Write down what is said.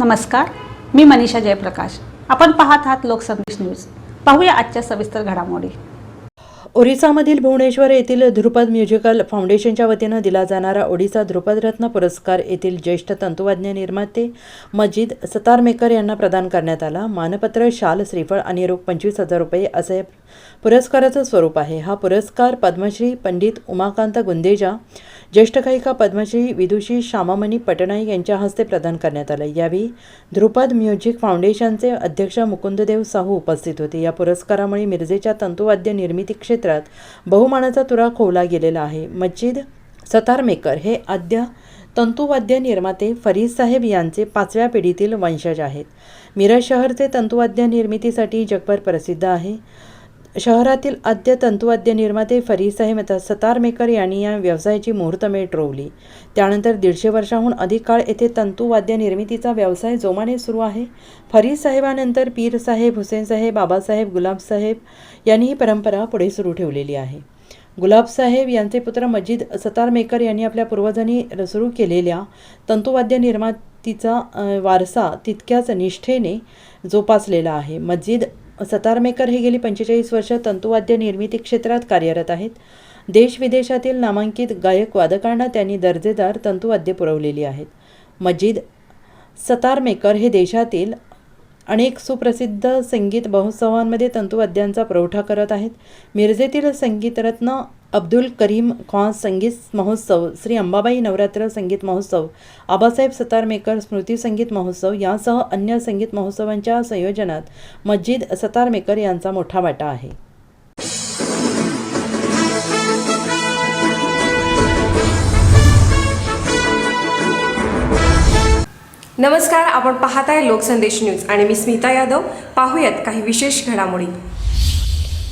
नमस्कार मी मनीषा जयप्रकाश. आपण पाहत आहात लोकसंदेश न्यूज. पाहूया आजच्या सविस्तर घडामोडी. ओरिसामधील भुवनेश्वर येथील ध्रुपद म्युझिकल फाउंडेशनच्या वतीनं दिला जाणारा ओडिसा ध्रुपदरत्न पुरस्कार येथील ज्येष्ठ तंतुवाद्य निर्माते मजिद सतारमेकर यांना प्रदान करण्यात आला. मानपत्र शाल श्रीफळ आणि रोख पंचवीस हजार रुपये असे पुरस्काराचं स्वरूप आहे. हा पुरस्कार पद्मश्री पंडित उमाकांत गुंदेजा ज्येष्ठ गायिका पद्मश्री विदुषी श्यामामणी पटनाईक यांच्या हस्ते प्रदान करण्यात आलं. यावेळी ध्रुपद म्युझिक फाउंडेशनचे अध्यक्ष मुकुंददेव साहू उपस्थित होते. या पुरस्कारामुळे मिरजेच्या तंतुवाद्य निर्मिती क्षेत्रात बहुमानाचा तुरा खोवला गेलेला आहे. मज्जिद सतारमेकर हे आद्य तंतुवाद्य निर्माते फरीद साहेब यांचे पाचव्या पिढीतील वंशज आहेत. मिरज शहर ते तंतुवाद्य निर्मितीसाठी जगभर प्रसिद्ध आहे. शहरातील आद्य तंतुवाद्य निर्माते फरीद साहेब आता सतारमेकर यांनी या व्यवसायाची मुहूर्तमेढ रोवली त्यानंतर दीडशे वर्षाहून अधिक काळ येथे तंतुवाद्य निर्मितीचा व्यवसाय जोमाने सुरू आहे. फरीद साहेबानंतर पीर साहेब हुसेन साहेब बाबासाहेब गुलाबसाहेब यांनी ही परंपरा पुढे सुरू ठेवलेली आहे. गुलाबसाहेब यांचे पुत्र मजिद सतारमेकर यांनी आपल्या पूर्वजांनी सुरू केलेल्या तंतुवाद्य निर्मातीचा वारसा तितक्याच निष्ठेने जोपासलेला आहे. मजिद सतारमेकर हे गेली पंचेचाळीस वर्ष तंतुवाद्य निर्मिती क्षेत्रात कार्यरत आहेत. देश विदेशातील नामांकित गायक वादकांना त्यांनी दर्जेदार तंतुवाद्य पुरवलेली आहेत. मजिद सतारमेकर हे देशातील अनेक सुप्रसिद्ध संगीत महोत्सवांमध्ये तंतुवाद्यांचा पुरवठा करत आहेत. मिरजेतील संगीतरत्न अब्दुल करीम खान संगीत महोत्सव श्री अंबाबाई नवरात्र संगीत महोत्सव आबासाहेब सतारमेकर स्मृती संगीत महोत्सव यासह अन्य संगीत महोत्सवांच्या संयोजनात मस्जिद सतारमेकर यांचा मोठा वाटा आहे. नमस्कार आपण पाहत आहे लोकसंदेश न्यूज आणि मी स्मिता यादव. पाहूयात काही विशेष घडामोडी.